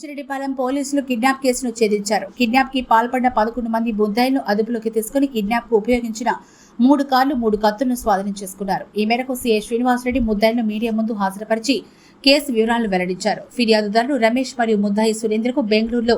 బుచ్చిరెడ్డిపాలెం పోలీసులు కిడ్నాప్ కేసును ఛేదించారు. కిడ్నాప్కి పాల్పడిన పదకొండు మంది బుద్ధాయిలను అదుపులోకి తీసుకుని కిడ్నాప్కు ఉపయోగించిన మూడు కార్లు మూడు కత్తులను స్వాధీనం చేసుకున్నారు. ఈ మేరకు సీఐ శ్రీనివాసరెడ్డి ముద్దాయిలను మీడియా ముందు హాజరుపరిచి కేసు వివరాలను వెల్లడించారు. ఫిర్యాదుదారులు రమేష్ మరియు ముద్దాయి సురేంద్రకు బెంగళూరులో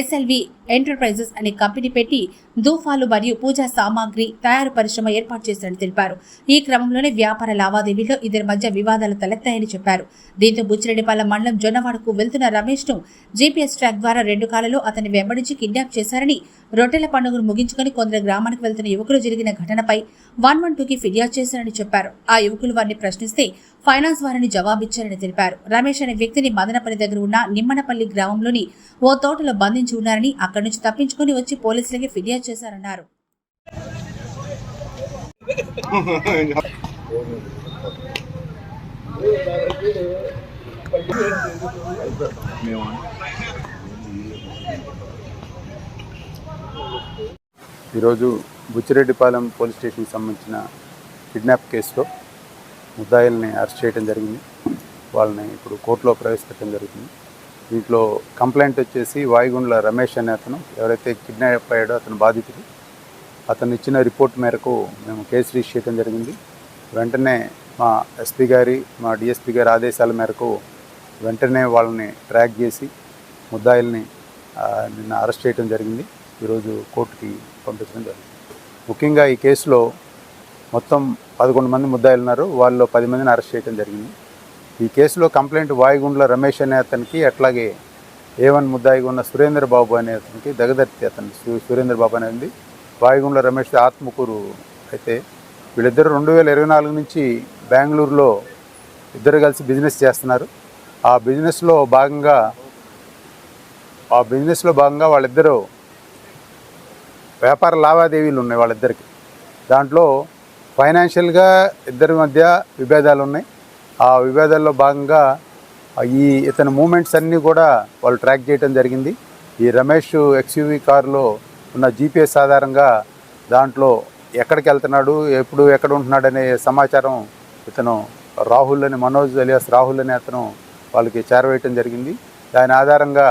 ఎస్ఎల్వి ఎంటర్ప్రైజెస్ అనే కంపెనీ పెట్టి దూఫాలు మరియు పూజా సామాగ్రి తయారు పరిశ్రమ ఏర్పాటు చేశారని తెలిపారు. ఈ క్రమంలోనే వ్యాపార లావాదేవీలో ఇద్దరి మధ్య వివాదాలు తలెత్తాయని చెప్పారు. దీంతో బుచ్చిరెడ్డిపాలెం మండలం జొన్నవాడకు వెళ్తున్న రమేష్ను జీపీఎస్ ట్రాక్ ద్వారా రెండు కాలలో అతన్ని వెంబడించి కిడ్నాప్ చేశారని రొట్టెల పండుగను ముగించుకొని కొందరు గ్రామానికి వెళ్తున్న యువకులు జరిగిన ఘటనపై వన్ వన్ టూకి ఫిర్యాదు చేశారని చెప్పారు. ఆ యువకులు వారిని ప్రశ్నిస్తే ఫైనాన్స్ వారిని జవాబిచ్చారని తెలిపారు. రమేష్ అనే వ్యక్తిని మదనపల్లి దగ్గర ఉన్న నిమ్మనపల్లి గ్రామంలోని ఓ తోటలో బంధించి ఉన్నారని అక్కడ నుంచి తప్పించుకొని వచ్చి పోలీసులకి ఫిర్యాదు చేశారన్నారు. ఈరోజు బుచ్చిరెడ్డిపాలెం పోలీస్ స్టేషన్కి సంబంధించిన కిడ్నాప్ కేసులో ముద్దాయిల్ని అరెస్ట్ చేయడం జరిగింది. వాళ్ళని ఇప్పుడు కోర్టులో ప్రవేశపెట్టడం జరుగుతుంది. దీంట్లో కంప్లైంట్ వచ్చేసి వాయుగుండ్ల రమేష్ అనే అతను ఎవరైతే కిడ్నాప్ అయ్యాడో అతను బాధితుడు. అతను ఇచ్చిన రిపోర్ట్ మేరకు మేము కేసు రిజిస్టర్ చేయడం జరిగింది. వెంటనే మా ఎస్పీ గారి మా డిఎస్పీ గారి ఆదేశాల మేరకు వెంటనే వాళ్ళని ట్రాక్ చేసి ముద్దాయిల్ని నిన్న అరెస్ట్ చేయడం జరిగింది. ఈరోజు కోర్టుకి పంపించడం జరిగింది. ముఖ్యంగా ఈ కేసులో మొత్తం పదకొండు మంది ముద్దాయిలు ఉన్నారు వాళ్ళు పది మందిని అరెస్ట్ చేయడం జరిగింది. ఈ కేసులో కంప్లైంట్ వాయుగుండ్ల రమేష్ అనే అతనికి అట్లాగే ఏ వన్ ముద్దాయిగా ఉన్న సురేంద్ర బాబు అనే అతనికి దగదర్తి అతను సురేంద్ర బాబు అనేది వాయుగుండ్ల రమేష్ ఆత్మకూరు అయితే వీళ్ళిద్దరు రెండు వేల ఇరవై నాలుగు నుంచి బెంగళూరులో ఇద్దరు కలిసి బిజినెస్ చేస్తున్నారు. ఆ బిజినెస్లో భాగంగా ఆ బిజినెస్లో భాగంగా వాళ్ళిద్దరూ వ్యాపార లావాదేవీలు ఉన్నాయి వాళ్ళిద్దరికి. దాంట్లో ఫైనాన్షియల్గా ఇద్దరి మధ్య విభేదాలు ఉన్నాయి ఆ విభేదాల్లో భాగంగా ఈ ఇతని మూమెంట్స్ అన్నీ కూడా వాళ్ళు ట్రాక్ చేయడం జరిగింది. ఈ రమేష్ ఎక్స్యూవీ కారులో ఉన్న జీపీఎస్ ఆధారంగా దాంట్లో ఎక్కడికి వెళ్తున్నాడు ఎప్పుడు ఎక్కడ ఉంటున్నాడు అనే సమాచారం ఇతను రాహుల్ అని మనోజ్ అలియాస్ రాహుల్ అనే అతను వాళ్ళకి చేరవేయటం జరిగింది. దాని ఆధారంగా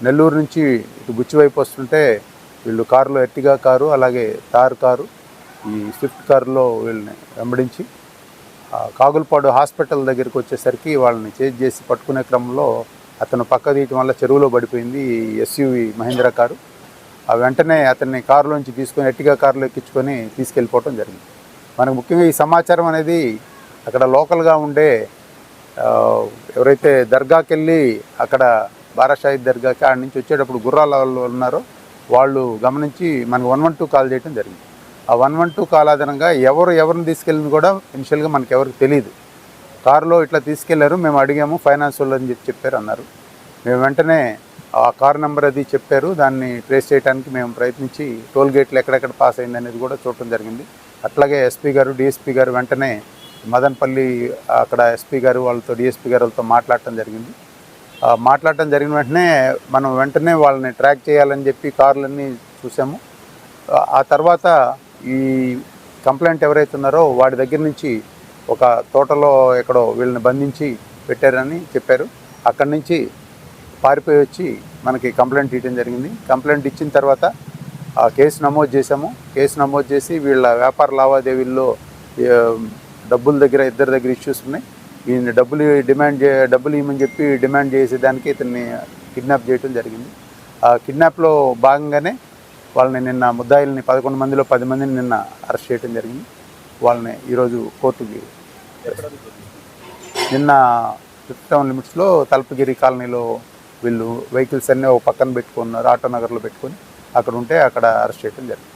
నెల్లూరు నుంచి ఇటు బుచ్చి వైపు వస్తుంటే వీళ్ళు కారులో ఎర్టిగా కారు అలాగే తార్ కారు ఈ స్విఫ్ట్ కారులో వీళ్ళని వెంబడించి కాగులపాడు హాస్పిటల్ దగ్గరికి వచ్చేసరికి వాళ్ళని చేజ్ చేసి పట్టుకునే క్రమంలో అతను పక్క తీయటం వల్ల చెరువులో పడిపోయింది ఎస్యూవి మహేంద్ర కారు. ఆ వెంటనే అతన్ని కారులోంచి తీసుకొని ఎట్టిగా కారులో ఎక్కించుకొని తీసుకెళ్ళిపోవటం జరిగింది. మనకు ముఖ్యంగా ఈ సమాచారం అనేది అక్కడ లోకల్గా ఉండే ఎవరైతే దర్గాకి వెళ్ళి అక్కడ బారాషాహిద్ దర్గాకి ఆడ నుంచి వచ్చేటప్పుడు గుర్రాల వాళ్ళు ఉన్నారో వాళ్ళు గమనించి మనకు వన్ వన్ టూ కాల్ చేయడం జరిగింది. ఆ వన్ వన్ టూ కాల్ ఆధారంగా ఎవరు ఎవరిని తీసుకెళ్ళింది కూడా ఇనిషియల్గా మనకి ఎవరికి తెలియదు కారులో ఇట్లా తీసుకెళ్ళారు మేము అడిగాము ఫైనాన్స్ వాళ్ళు అని చెప్పి చెప్పారు అన్నారు. మేము వెంటనే ఆ కార్ నెంబర్ అది చెప్పారు దాన్ని ట్రేస్ చేయడానికి మేము ప్రయత్నించి టోల్ గేట్లు ఎక్కడెక్కడ పాస్ అయింది అనేది కూడా చూడటం జరిగింది. అట్లాగే ఎస్పీ గారు డిఎస్పీ గారు వెంటనే మదనపల్లి అక్కడ ఎస్పీ గారు వాళ్ళతో డిఎస్పీ గారు వాళ్ళతో మాట్లాడటం జరిగింది. మాట్లాడటం జరిగిన వెంటనే మనం వెంటనే వాళ్ళని ట్రాక్ చేయాలని చెప్పి కార్లన్నీ చూసాము. ఆ తర్వాత ఈ కంప్లైంట్ ఎవరైతే ఉన్నారో వాడి దగ్గర నుంచి ఒక తోటలో ఎక్కడో వీళ్ళని బంధించి పెట్టారని చెప్పారు. అక్కడి నుంచి పారిపోయి వచ్చి మనకి కంప్లైంట్ ఇవ్వడం జరిగింది. కంప్లైంట్ ఇచ్చిన తర్వాత ఆ కేసు నమోదు చేశాము. కేసు నమోదు చేసి వీళ్ళ వ్యాపార లావాదేవీల్లో డబ్బుల దగ్గర ఇద్దరి దగ్గర ఇష్యూస్ ఉన్నాయి. ఈయన డబ్బులు డిమాండ్ చే డబ్బులు ఇవ్వమని చెప్పి డిమాండ్ చేసేదానికి ఇతన్ని కిడ్నాప్ చేయడం జరిగింది. ఆ కిడ్నాప్లో భాగంగానే వాళ్ళని నిన్న ముద్దాయిల్ని పదకొండు మందిలో పది మందిని నిన్న అరెస్ట్ చేయడం జరిగింది. వాళ్ళని ఈరోజు కోర్టుకి నిన్న ఫిఫ్త్ టౌన్ లిమిట్స్లో తలపగిరి కాలనీలో వీళ్ళు వెహికల్స్ అన్నీ ఒక పక్కన పెట్టుకున్నారు ఆటో నగర్లో పెట్టుకొని అక్కడ ఉంటే అక్కడ అరెస్ట్ చేయడం జరిగింది.